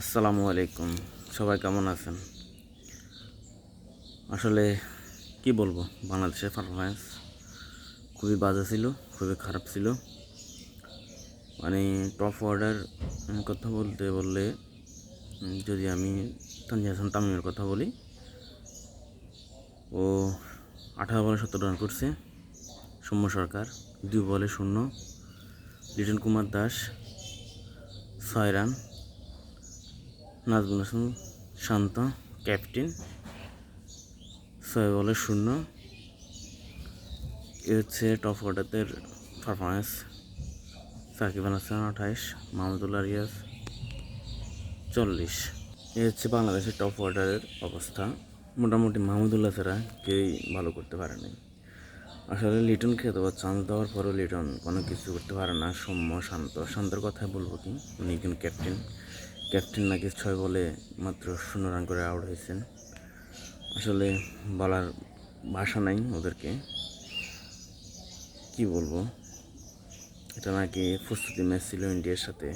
আসসালামু আলাইকুম। সবাই কেমন আছেন? আসলে কি বলব, বাংলাদেশের পারফরমেন্স খুবই বাজে ছিল, খুবই খারাপ ছিল। মানে টপ অর্ডার কথা বলতে বললে, যদি আমি তানজিদ হাসান তামিমের কথা বলি, ও আঠারো বলে সত্তর রান করছে। সৌম্য সরকার দুই বলে শূন্য। লিটন কুমার দাস ছয় রান নাজমুল হাসান, শান্ত, ক্যাপ্টেন ছয় বলে শূন্য। এ হচ্ছে টপ অর্ডারদের পারফরমেন্স সাকিব আল হাসান আঠাইশ মাহমুদুল্লাহ রিয়াজ চল্লিশ। এ হচ্ছে বাংলাদেশের টপ অর্ডারের অবস্থা। মোটামুটি মাহমুদুল্লাহ ছাড়া কেউই ভালো করতে পারে নাই আসলে লিটনকে এতবার চান্স দেওয়ার পরও লিটন কোনো কিছু করতে পারে না। সৌম্য, শান্ত। শান্তর কথাই বলব কি? উনি একজন ক্যাপ্টেন ক্যাপ্টেন নাকি ছয় বলে মাত্র শূন্য রান করে আউট হয়েছেন। আসলে বলার ভাষা নাই ওদেরকে। কি বলব? এটা নাকি প্রস্তুতি ম্যাচ ছিল ইন্ডিয়ার সাথে।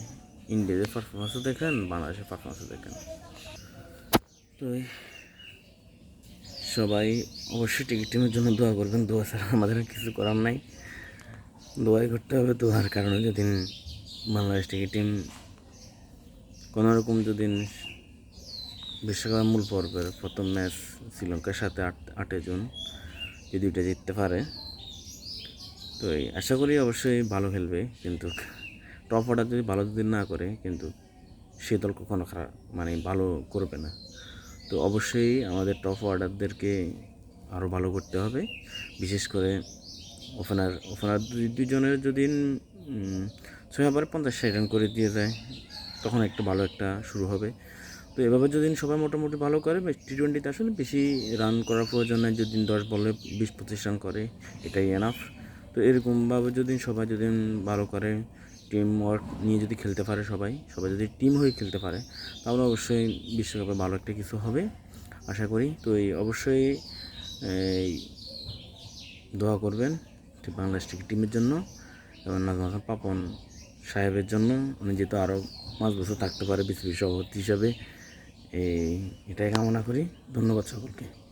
ইন্ডিয়াদের পারফরমেন্সও দেখেন বাংলাদেশের পারফরমেন্সও দেখেন। তো সবাই অবশ্যই টিকিট টিমের জন্য দোয়া করবেন। দোয়া ছাড়া আমাদের কিছু করার নাই। দোয়াই করতে হবে। দোয়ার কারণে যদি বাংলাদেশ টিকিট টিম কোনো রকম যদি বিশ্বকাপ মূল পর্বের প্রথম ম্যাচ শ্রীলঙ্কার সাথে আট, আটে জুন যদি ওইটা জিততে পারে, তো এই আশা করি অবশ্যই ভালো খেলবে। কিন্তু টপ অর্ডার যদি ভালো যদি না করে, কিন্তু সে দল কখনো খারাপ মানে ভালো করবে না। তো অবশ্যই আমাদের টপ অর্ডারদেরকে আরও ভালো করতে হবে। বিশেষ করে ওপেনার ওপেনার দুজনের যদি ছয় ওভারে পঞ্চাশ ষাট রান করে দিয়ে যায়, তখন একটা ভালো একটা শুরু হবে। তো এভাবে যদি সবাই মোটামুটি ভালো করে টি টোয়েন্টিতে আসলে বেশি রান করার প্রয়োজন নেই। যদি দশ বলে বিশ, পঁচিশ রান করে, এটাই এনাফ তো এরকমভাবে যদি সবাই যদি ভালো করে টিম ওয়ার্ক নিয়ে যদি খেলতে পারে সবাই সবাই যদি টিম হয়ে খেলতে পারে, তাহলে অবশ্যই বিশ্বকাপে ভালো একটা কিছু হবে, আশা করি। তো এই অবশ্যই দোয়া করবেন বাংলাদেশ টিমের জন্য এবং নাজম হাসান পাপন সাহেবের জন্য। উনি যেহেতু আরও পাঁচ বছর থাকতে পারে বিসিবি সভাপতি হিসাবে, এই এটাই কামনা করি। ধন্যবাদ সকলকে।